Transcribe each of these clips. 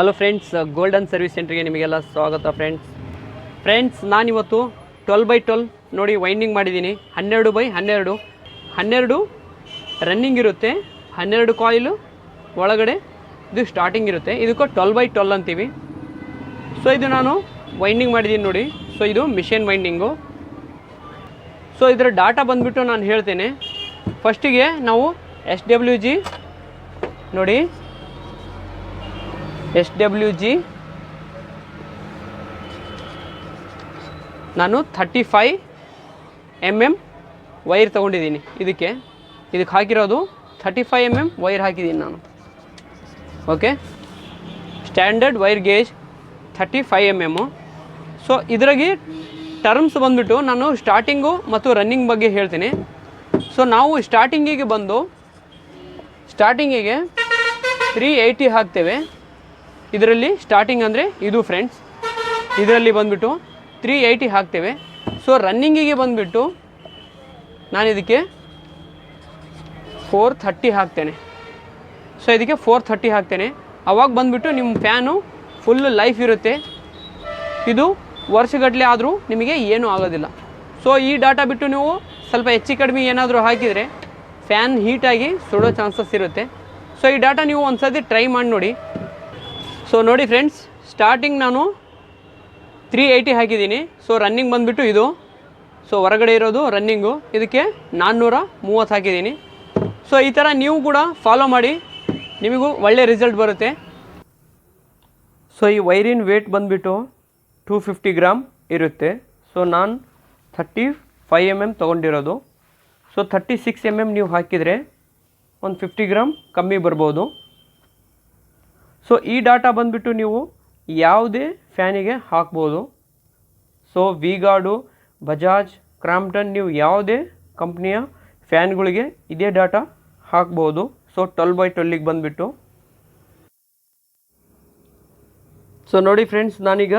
Hello friends golden service ಸೆಂಟ್ರಿಗೆ ನಿಮಗೆಲ್ಲ ಸ್ವಾಗತ ಫ್ರೆಂಡ್ಸ್ ಫ್ರೆಂಡ್ಸ್ ನಾನಿವತ್ತು ಟ್ವೆಲ್ ಬೈ ಟ್ವೆಲ್ ನೋಡಿ ವೈಂಡಿಂಗ್ ಮಾಡಿದ್ದೀನಿ. ಹನ್ನೆರಡು ಬೈ ಹನ್ನೆರಡು. ಹನ್ನೆರಡು ರನ್ನಿಂಗ್ ಇರುತ್ತೆ. ಹನ್ನೆರಡು ಕಾಯಿಲು ಒಳಗಡೆ ಇದು ಸ್ಟಾರ್ಟಿಂಗ್ ಇರುತ್ತೆ. ಇದಕ್ಕೆ ಟ್ವೆಲ್ ಬೈ ಟ್ವೆಲ್ ಅಂತೀವಿ. ಸೊ ಇದು ನಾನು ವೈಂಡಿಂಗ್ ಮಾಡಿದ್ದೀನಿ ನೋಡಿ. ಸೊ ಇದು ಮಿಷಿನ್ ವೈಂಡಿಂಗು ಸೊ ಇದರ ಡಾಟಾ ಬಂದುಬಿಟ್ಟು ನಾನು ಹೇಳ್ತೇನೆ. ಫಸ್ಟಿಗೆ ನಾವು ಎಸ್ ಡಬ್ಲ್ಯೂ ಜಿ ನೋಡಿ ಎಸ್ ಡಬ್ಲ್ಯೂ ಜಿ. ನಾನು thirty five M M wire ತೊಗೊಂಡಿದ್ದೀನಿ. ಇದಕ್ಕೆ ಇದಕ್ಕೆ ಹಾಕಿರೋದು thirty five M M wire ಹಾಕಿದ್ದೀನಿ ನಾನು. Okay? Standard wire gauge thirty five M M so, ಇದ್ರಾಗಿ terms ಬಂದುಬಿಟ್ಟು ನಾನು ಸ್ಟಾರ್ಟಿಂಗು ಮತ್ತು ರನ್ನಿಂಗ್ ಬಗ್ಗೆ ಹೇಳ್ತೀನಿ. ಸೊ, ನಾವು ಸ್ಟಾರ್ಟಿಂಗಿಗೆ ಬಂದು, ಸ್ಟಾರ್ಟಿಂಗಿಗೆ ತ್ರೀ ಏಯ್ಟಿ ಹಾಕ್ತೇವೆ. ಇದರಲ್ಲಿ ಸ್ಟಾರ್ಟಿಂಗ್ ಅಂದರೆ ಇದು ಫ್ರೆಂಡ್ಸ್ ಇದರಲ್ಲಿ ಬಂದುಬಿಟ್ಟು ತ್ರೀ ಏಯ್ಟಿ ಹಾಕ್ತೇವೆ. ಸೊ ರನ್ನಿಂಗಿಗೆ ಬಂದುಬಿಟ್ಟು ನಾನು ಇದಕ್ಕೆ ಫೋರ್ ಥರ್ಟಿ ಹಾಕ್ತೇನೆ. ಸೊ ಇದಕ್ಕೆ ಫೋರ್ ಥರ್ಟಿ ಹಾಕ್ತೇನೆ. ಅವಾಗ ಬಂದುಬಿಟ್ಟು ನಿಮ್ಮ ಫ್ಯಾನು ಫುಲ್ ಲೈಫ್ ಇರುತ್ತೆ. ಇದು ವರ್ಷಗಟ್ಟಲೆ ಆದರೂ ನಿಮಗೆ ಏನೂ ಆಗೋದಿಲ್ಲ. ಸೊ ಈ ಡಾಟಾ ಬಿಟ್ಟು ನೀವು ಸ್ವಲ್ಪ ಹೆಚ್ಚು ಕಡಿಮೆ ಏನಾದರೂ ಹಾಕಿದರೆ ಫ್ಯಾನ್ ಹೀಟಾಗಿ ಸುಡೋ ಚಾನ್ಸಸ್ ಇರುತ್ತೆ. ಸೊ ಈ ಡಾಟಾ ನೀವು ಒಂದು ಸರ್ತಿ ಟ್ರೈ ಮಾಡಿ ನೋಡಿ. ಸೊ ನೋಡಿ ಫ್ರೆಂಡ್ಸ್ ಸ್ಟಾರ್ಟಿಂಗ್ ನಾನು ತ್ರೀ ಏಯ್ಟಿ ಹಾಕಿದ್ದೀನಿ. ಸೊ ರನ್ನಿಂಗ್ ಬಂದುಬಿಟ್ಟು ಇದು. ಸೊ ಹೊರಗಡೆ ಇರೋದು ರನ್ನಿಂಗು ಇದಕ್ಕೆ ನಾನ್ನೂರ ಮೂವತ್ತು ಹಾಕಿದ್ದೀನಿ. ಸೊ ಈ ಥರ ನೀವು ಕೂಡ ಫಾಲೋ ಮಾಡಿ. ನಿಮಗೂ ಒಳ್ಳೆ ರಿಸಲ್ಟ್ ಬರುತ್ತೆ. ಸೊ ಈ ವೈರಿನ ವೇಟ್ ಬಂದುಬಿಟ್ಟು ಟೂ ಫಿಫ್ಟಿ ಗ್ರಾಮ್ ಇರುತ್ತೆ. ಸೊ ನಾನು thirty five M M ತೊಗೊಂಡಿರೋದು. So thirty six M M ನೀವು ಹಾಕಿದರೆ ಒಂದು ಫಿಫ್ಟಿ ಗ್ರಾಮ್ ಕಮ್ಮಿ ಬರ್ಬೋದು. ಸೊ ಈ ಡಾಟಾ ಬಂದುಬಿಟ್ಟು ನೀವು ಯಾವುದೇ ಫ್ಯಾನಿಗೆ ಹಾಕ್ಬೋದು. ಸೊ ವಿಗಾಡು ಬಜಾಜ್ ಕ್ರಾಂಪ್ಟನ್ ನೀವು ಯಾವುದೇ ಕಂಪ್ನಿಯ ಫ್ಯಾನ್ಗಳಿಗೆ ಇದೇ ಡಾಟಾ ಹಾಕ್ಬೋದು. ಸೊ ಟ್ವೆಲ್ ಬೈ ಟ್ವೆಲ್ಲಿಗೆ ಬಂದುಬಿಟ್ಟು. ಸೊ ನೋಡಿ ಫ್ರೆಂಡ್ಸ್ ನಾನೀಗ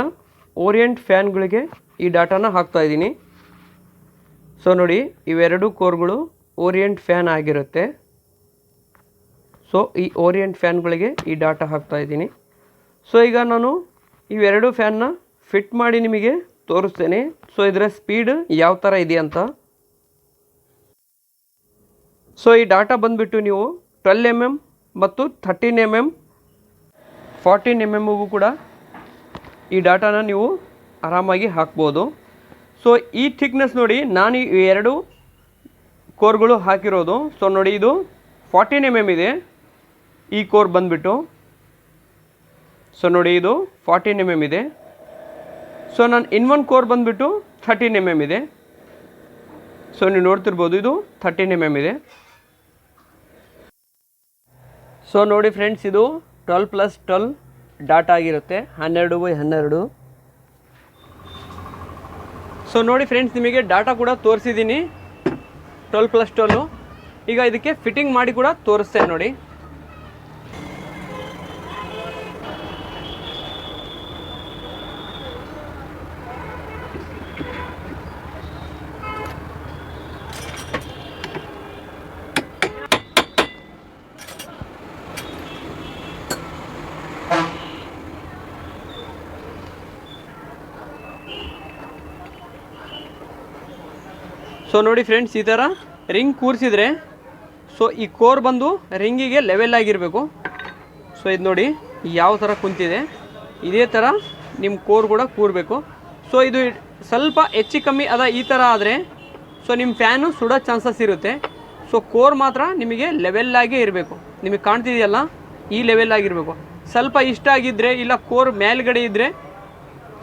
ಓರಿಯೆಂಟ್ ಫ್ಯಾನ್ಗಳಿಗೆ ಈ ಡಾಟಾನ ಹಾಕ್ತಾ ಇದ್ದೀನಿ. ಸೊ ನೋಡಿ ಇವೆರಡು ಕೋರ್ಗಳು ಓರಿಯೆಂಟ್ ಫ್ಯಾನ್ ಆಗಿರುತ್ತೆ. ಸೊ ಈ ಓರಿಯೆಂಟ್ ಫ್ಯಾನ್ಗಳಿಗೆ ಈ ಡಾಟಾ ಹಾಕ್ತಾ ಇದ್ದೀನಿ. ಸೊ ಈಗ ನಾನು ಇವೆರಡು ಫ್ಯಾನ್ನ ಫಿಟ್ ಮಾಡಿ ನಿಮಗೆ ತೋರಿಸ್ತೇನೆ. ಸೊ ಇದರ ಸ್ಪೀಡ್ ಯಾವ ಥರ ಇದೆ ಅಂತ. ಸೊ ಈ ಡಾಟಾ ಬಂದುಬಿಟ್ಟು ನೀವು ಟ್ವೆಲ್ ಎಂ ಎಂ ಮತ್ತು thirteen M M fourteen M ಎಮ್ಗೂ ಕೂಡ ಈ ಡಾಟಾನ ನೀವು ಆರಾಮಾಗಿ ಹಾಕ್ಬೋದು. ಸೊ ಈ ಥಿಕ್ನೆಸ್ ನೋಡಿ ನಾನು ಈ ಎರಡು ಕೋರ್ಗಳು ಹಾಕಿರೋದು. ಸೊ ನೋಡಿ ಇದು ಫಾರ್ಟೀನ್ ಎಂ ಎಂ ಇದೆ. ಈ ಕೋರ್ ಬಂದುಬಿಟ್ಟು, ಸೊ ನೋಡಿ ಇದು ಫಾರ್ಟೀನ್ ಎಂ ಎಂ ಇದೆ. ಸೊ ನಾನು ಇನ್ ಒನ್ ಕೋರ್ ಬಂದುಬಿಟ್ಟು ಥರ್ಟೀನ್ ಎಂ ಎಂ ಇದೆ. ಸೊ ನೀವು ನೋಡ್ತಿರ್ಬೋದು ಇದು ಥರ್ಟೀನ್ ಎಂ ಎಂ ಇದೆ. ಸೊ ನೋಡಿ ಫ್ರೆಂಡ್ಸ್, ಇದು ಟ್ವೆಲ್ ಪ್ಲಸ್ ಟ್ವೆಲ್ ಡಾಟಾ ಆಗಿರುತ್ತೆ, ಹನ್ನೆರಡು ಬೈ ಹನ್ನೆರಡು. ಸೊ ನೋಡಿ ಫ್ರೆಂಡ್ಸ್, ನಿಮಗೆ ಡಾಟಾ ಕೂಡ ತೋರಿಸಿದ್ದೀನಿ, ಟ್ವೆಲ್ ಪ್ಲಸ್ ಟ್ವೆಲ್ಲು. ಈಗ ಇದಕ್ಕೆ ಫಿಟ್ಟಿಂಗ್ ಮಾಡಿ ಕೂಡ ತೋರಿಸ್ತೇನೆ ನೋಡಿ. ಸೊ ನೋಡಿ ಫ್ರೆಂಡ್ಸ್ ಈ ಥರ ರಿಂಗ್ ಕೂರಿಸಿದ್ರೆ ಸೊ ಈ ಕೋರ್ ಬಂದು ರಿಂಗಿಗೆ ಲೆವೆಲ್ ಆಗಿರಬೇಕು. ಸೊ ಇದು ನೋಡಿ ಯಾವ ಥರ ಕುಂತಿದೆ. ಇದೇ ಥರ ನಿಮ್ಮ ಕೋರ್ ಕೂಡ ಕೂರಬೇಕು. ಸೊ ಇದು ಸ್ವಲ್ಪ ಹೆಚ್ಚು ಕಮ್ಮಿ ಅದ ಈ ಥರ ಆದರೆ ಸೊ ನಿಮ್ಮ ಫ್ಯಾನು ಸುಡೋ ಚಾನ್ಸಸ್ ಇರುತ್ತೆ. ಸೊ ಕೋರ್ ಮಾತ್ರ ನಿಮಗೆ ಲೆವೆಲ್ಲಾಗೇ ಇರಬೇಕು. ನಿಮಗೆ ಕಾಣ್ತಿದೆಯಲ್ಲ, ಈ ಲೆವೆಲ್ ಆಗಿರಬೇಕು. ಸ್ವಲ್ಪ ಇಷ್ಟ ಆಗಿದ್ದರೆ ಇಲ್ಲ ಕೋರ್ ಮೇಲ್ಗಡೆ ಇದ್ದರೆ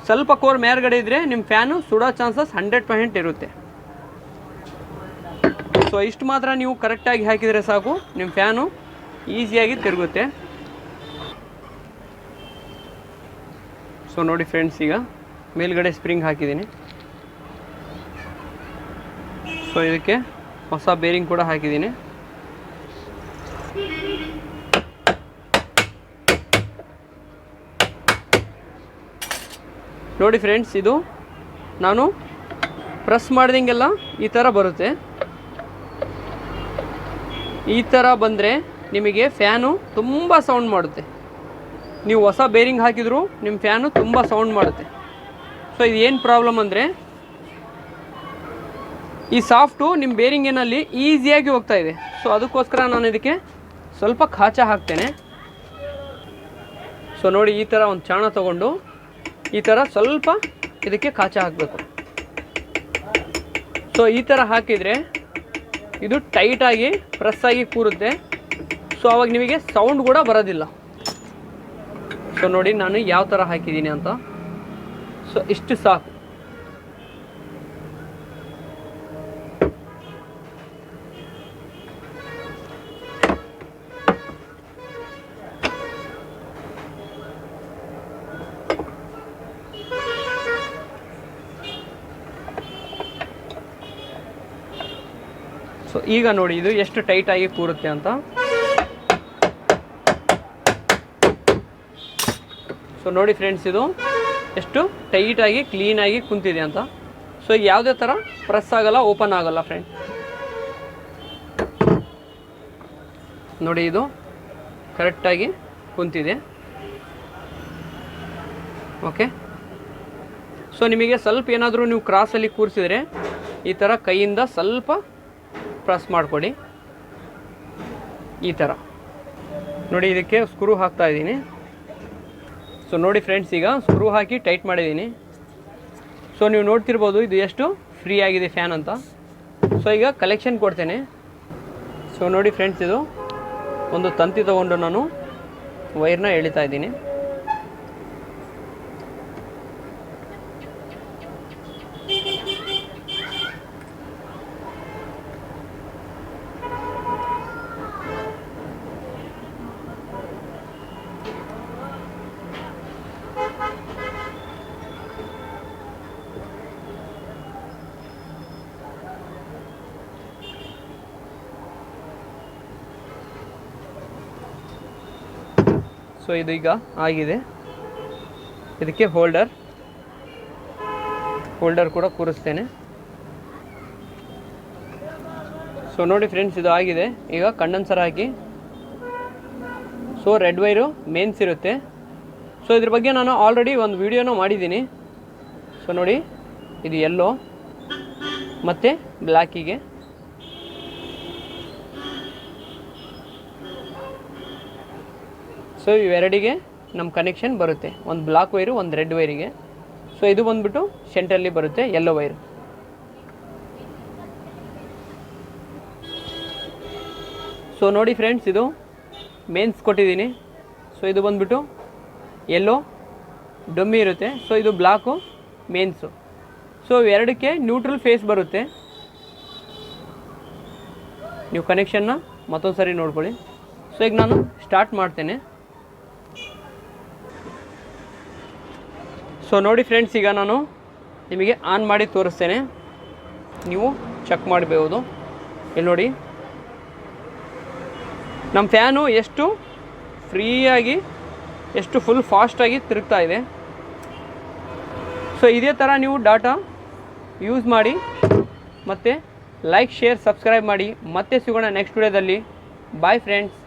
ಸ್ವಲ್ಪ ಕೋರ್ ಮೇಲ್ಗಡೆ ಇದ್ದರೆ ನಿಮ್ಮ ಫ್ಯಾನು ಸುಡೋ ಚಾನ್ಸಸ್ ಹಂಡ್ರೆಡ್ ಪರ್ಸೆಂಟ್ ಇರುತ್ತೆ. ಸೊ ಇಷ್ಟು ಮಾತ್ರ ನೀವು ಕರೆಕ್ಟಾಗಿ ಹಾಕಿದರೆ ಸಾಕು. ನಿಮ್ಮ ಫ್ಯಾನು ಈಸಿಯಾಗಿ ತಿರುಗುತ್ತೆ. ಸೊ ನೋಡಿ ಫ್ರೆಂಡ್ಸ್ ಈಗ ಮೇಲ್ಗಡೆ ಸ್ಪ್ರಿಂಗ್ ಹಾಕಿದ್ದೀನಿ. ಸೊ ಇದಕ್ಕೆ ಹೊಸ ಬೇರಿಂಗ್ ಕೂಡ ಹಾಕಿದ್ದೀನಿ. ನೋಡಿ ಫ್ರೆಂಡ್ಸ್ ಇದು ನಾನು ಪ್ರೆಸ್ ಮಾಡಿದಂಗೆಲ್ಲ ಈ ಥರ ಬರುತ್ತೆ. ಈ ಥರ ಬಂದರೆ ನಿಮಗೆ ಫ್ಯಾನು ತುಂಬ ಸೌಂಡ್ ಮಾಡುತ್ತೆ. ನೀವು ಹೊಸ ಬೇರಿಂಗ್ ಹಾಕಿದರೂ ನಿಮ್ಮ ಫ್ಯಾನು ತುಂಬ ಸೌಂಡ್ ಮಾಡುತ್ತೆ. ಸೊ ಇದು ಏನು ಪ್ರಾಬ್ಲಮ್ ಅಂದರೆ ಈ ಸಾಫ್ಟು ನಿಮ್ಮ ಬೇರಿಂಗಿನಲ್ಲಿ ಈಸಿಯಾಗಿ ಹೋಗ್ತಾ ಇದೆ. ಸೊ ಅದಕ್ಕೋಸ್ಕರ ನಾನು ಇದಕ್ಕೆ ಸ್ವಲ್ಪ ಖಾಚ ಹಾಕ್ತೇನೆ. ಸೊ ನೋಡಿ ಈ ಥರ ಒಂದು ಚಾಣ ತೊಗೊಂಡು ಈ ಥರ ಸ್ವಲ್ಪ ಇದಕ್ಕೆ ಕಾಚ ಹಾಕಬೇಕು. ಸೊ ಈ ಥರ ಹಾಕಿದರೆ ಇದು ಟೈಟಾಗಿ ಆಗಿ ಕೂರುತ್ತೆ. ಸೊ ಅವಾಗ ನಿಮಗೆ ಸೌಂಡ್ ಕೂಡ ಬರೋದಿಲ್ಲ. ಸೊ ನೋಡಿ ನಾನು ಯಾವ ಥರ ಹಾಕಿದ್ದೀನಿ ಅಂತ. ಸೊ ಇಷ್ಟು ಸಾಕು. ಸೊ ಈಗ ನೋಡಿ, ಇದು ಎಷ್ಟು ಟೈಟಾಗಿ ಕೂರುತ್ತೆ ಅಂತ. ಸೊ ನೋಡಿ ಫ್ರೆಂಡ್ಸ್ ಇದು ಎಷ್ಟು ಟೈಟಾಗಿ ಕ್ಲೀನಾಗಿ ಕುಂತಿದೆ ಅಂತ. ಸೊ ಯಾವುದೇ ಥರ ಪ್ರೆಸ್ ಆಗಲ್ಲ ಓಪನ್ ಆಗಲ್ಲ ಫ್ರೆಂಡ್ ನೋಡಿ ಇದು ಕರೆಕ್ಟಾಗಿ ಕುಂತಿದೆ. ಓಕೆ ಸೊ ನಿಮಗೆ ಸ್ವಲ್ಪ ಏನಾದರೂ ನೀವು ಕ್ರಾಸಲ್ಲಿ ಕೂರಿಸಿದರೆ ಈ ಥರ ಕೈಯಿಂದ ಸ್ವಲ್ಪ ಪ್ರೆಸ್ ಮಾಡಿಕೊಡಿ. ಈ ಥರ ನೋಡಿ ಇದಕ್ಕೆ ಸ್ಕ್ರೂ ಹಾಕ್ತಾ ಇದ್ದೀನಿ. ಸೊ ನೋಡಿ ಫ್ರೆಂಡ್ಸ್ ಈಗ ಸ್ಕ್ರೂ ಹಾಕಿ ಟೈಟ್ ಮಾಡಿದ್ದೀನಿ. ಸೊ ನೀವು ನೋಡ್ತಿರ್ಬೋದು ಇದು ಎಷ್ಟು ಫ್ರೀ ಆಗಿದೆ ಫ್ಯಾನ್ ಅಂತ. ಸೊ ಈಗ ಕಲೆಕ್ಷನ್ ಕೊಡ್ತೇನೆ. ಸೊ ನೋಡಿ ಫ್ರೆಂಡ್ಸ್ ಇದು ಒಂದು ತಂತಿ ತೊಗೊಂಡು ನಾನು ವೈರ್ನ ಎಳಿತಾ ಇದ್ದೀನಿ. ಸೊ ಇದು ಈಗ ಆಗಿದೆ. ಇದಕ್ಕೆ ಹೋಲ್ಡರ್ ಹೋಲ್ಡರ್ ಕೂಡ ಕೂರಿಸ್ತೇನೆ. ಸೊ ನೋಡಿ ಫ್ರೆಂಡ್ಸ್ ಇದು ಆಗಿದೆ. ಈಗ ಕಂಡೆನ್ಸರ್ ಹಾಕಿ. ಸೊ ರೆಡ್ ವೈರು ಮೇನ್ಸ್ ಇರುತ್ತೆ. ಸೊ ಇದ್ರ ಬಗ್ಗೆ ನಾನು ಆಲ್ರೆಡಿ ಒಂದು ವಿಡಿಯೋನೂ ಮಾಡಿದ್ದೀನಿ. ಸೊ ನೋಡಿ, ಇದು ಎಲ್ಲೋ ಮತ್ತು ಬ್ಲ್ಯಾಕಿಗೆ ಸೊ ಇವೆರಡಿಗೆ ನಮ್ಮ ಕನೆಕ್ಷನ್ ಬರುತ್ತೆ. ಒಂದು ಬ್ಲಾಕ್ ವೈರು ಒಂದು ರೆಡ್ ವೈರಿಗೆ ಸೊ ಇದು ಬಂದ್ಬಿಟ್ಟು ಸೆಂಟ್ರಲ್ಲಿ ಬರುತ್ತೆ ಯೆಲ್ಲೋ ವೈರು ಸೊ ನೋಡಿ ಫ್ರೆಂಡ್ಸ್ ಇದು ಮೇನ್ಸ್ ಕೊಟ್ಟಿದ್ದೀನಿ. ಸೊ ಇದು ಬಂದ್ಬಿಟ್ಟು ಎಲ್ಲೋ ಡಮ್ಮಿ ಇರುತ್ತೆ. ಸೊ ಇದು ಬ್ಲಾಕು ಮೇನ್ಸು ಸೊ ಎರಡಕ್ಕೆ ನ್ಯೂಟ್ರಲ್ ಫೇಸ್ ಬರುತ್ತೆ. ನೀವು ಕನೆಕ್ಷನ್ನ ಮತ್ತೊಂದು ಸರಿ ನೋಡ್ಕೊಳ್ಳಿ. ಸೊ ಈಗ ನಾನು ಸ್ಟಾರ್ಟ್ ಮಾಡ್ತೇನೆ. ಸೊ ನೋಡಿ ಫ್ರೆಂಡ್ಸ್ ಈಗ ನಾನು ನಿಮಗೆ ಆನ್ ಮಾಡಿ ತೋರಿಸ್ತೇನೆ. ನೀವು ಚೆಕ್ ಮಾಡಬಹುದು ಇಲ್ಲಿ ನೋಡಿ. ನಮ್ಮ ಫ್ಯಾನು ಎಷ್ಟು ಫ್ರೀಯಾಗಿ ಎಷ್ಟು ಫುಲ್ ಫಾಸ್ಟಾಗಿ ತಿರುಗ್ತಾ ಇದೆ. ಸೊ ಇದೇ ಥರ ನೀವು ಡಾಟಾ ಯೂಸ್ ಮಾಡಿ, ಮತ್ತು ಲೈಕ್ ಶೇರ್ ಸಬ್ಸ್ಕ್ರೈಬ್ ಮಾಡಿ. ಮತ್ತೆ ಸಿಗೋಣ ನೆಕ್ಸ್ಟ್ ವಿಡಿಯೋದಲ್ಲಿ ಬಾಯ್ ಫ್ರೆಂಡ್ಸ್